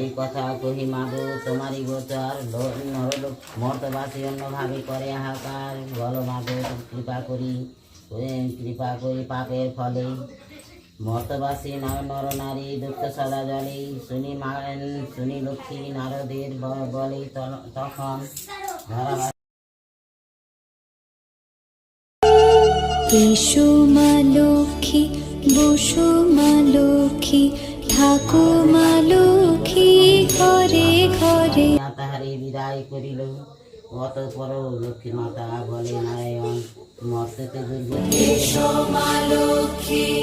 এই কথা কহি মাগো, তোমারই গোচর। নরলোক মর্তবাসী অন্যভাবে করে হাহাকার। বল মাগো, কৃপা করি কৃপা করি পাপের ফলে। মর্তবাসী নর নর নারী দুঃখ সদা জলে শুনি মা শুনি লক্ষ্মী নারদের বলে তখন এসো মা লক্ষ্মী বসো মা লক্ষ্মী থাকো মা লক্ষ্মী ঘরে ঘরে। তাহারে বিদায় করিল। অত পর লক্ষ্মী মাতা বলে নারায়ণ? মর্তেতে দুর্গা লক্ষ্মী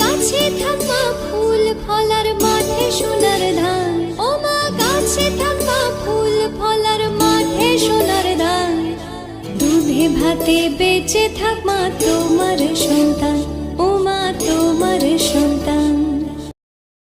গাছে থাকা ফুল ফলার মাঠে সোনার ধান। ও মা গাছে থাকা ফুল ফলার মাঠে সোনার ধান। দুধে ভাতে বেঁচে থাক মা তোমার সন্তান। ও মা তোমার সন্তান।